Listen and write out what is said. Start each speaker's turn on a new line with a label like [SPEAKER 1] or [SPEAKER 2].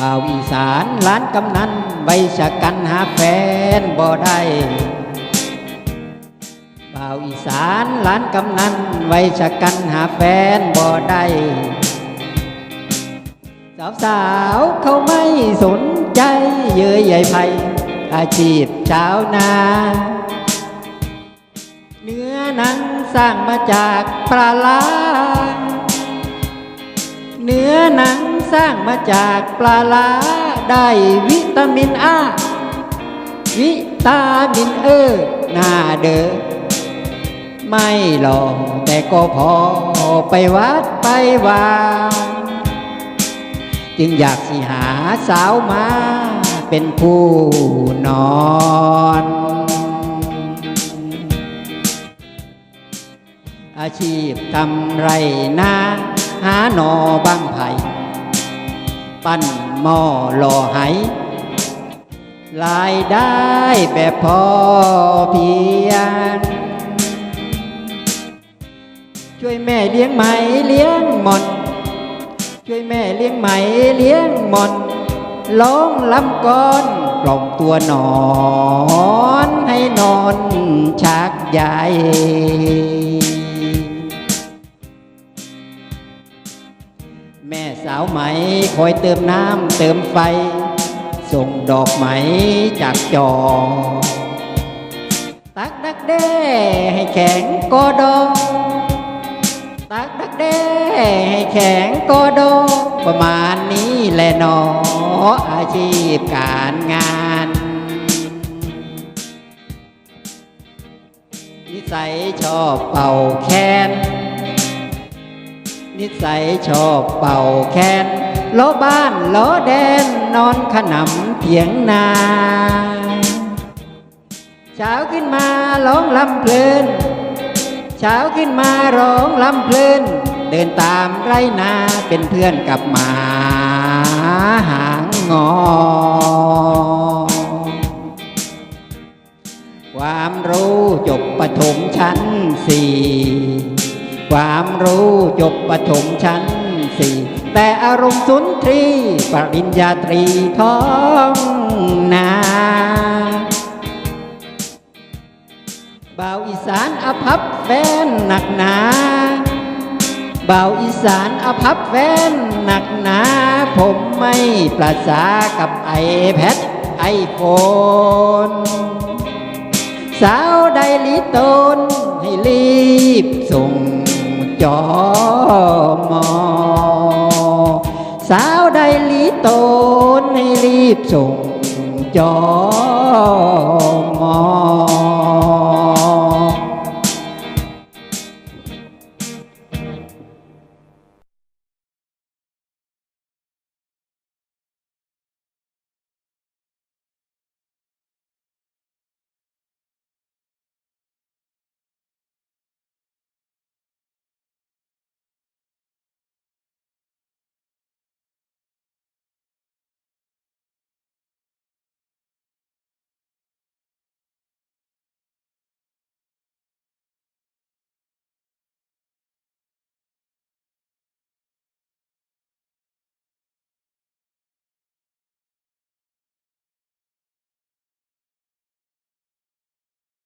[SPEAKER 1] บ่าวอีสานล้านกำนันใบชะกันหาแฟนบ่ได้บ่าวอีสานล้านกำนันไว้ชะกันหาแฟนบ่ได้สาวสาวๆเขาไม่สนใจเยื่อใยไผ่อาชีพชาวนา เนื้อหนังสร้างมาจากปลาลาเนื้อหนัง สร้างมาจากปลาลาได้วิตามินอาวิตามินเออหน้าเด้อไม่หลอกแต่ก็พอไปวัดไปวาจึงอยากสิหาสาวมาเป็นผู้นอนอาชีพทำไรนาหาหนอบางไผ่ ปั้นหม้อหล่อไหรายได้แบบพอเพียง ช่วยแม่เลี้ยงไหมเลี้ยงหมอนช่วยแม่เลี้ยงไหมเลี้ยงหมอนร้องลำก้อนกล่อมตัวนอน ให้นอนชักใหญ่ แม่สาวไหมคอยเติมน้ำเติมไฟ ส่งดอกไหมจากจอ ตักดักแด้ให้แข็งก็ดอตักดักแด้ให้แข็งก็ดอประมาณนี้แหละหนออาชีพการงานนิสัยชอบเป่าแคน นิสัยชอบเป่าแคนล้อบ้านล้อแดนนอนขนำเถียงนาเช้าขึ้นมาร้องลำเพลินเช้าขึ้นมาร้องลำเพลินเดินตามไรนาเป็นเพื่อนกับหมาหางงอ ความรู้จบประถมชั้นสี่ ความรู้จบประถมชั้นสี่แต่อารมณ์สุนทรีปริญญาตรีท้องนาบ่าวอีสานอภัพแฟนหนักหนาบ่าวอีสานอภัพแฟนหนักหนา ผมไม่ประสากับไอแพดไอโฟนสาวใดลีตนให้รีบส่ง จอมอ สาวใดลีตนให้รีบส่งจอ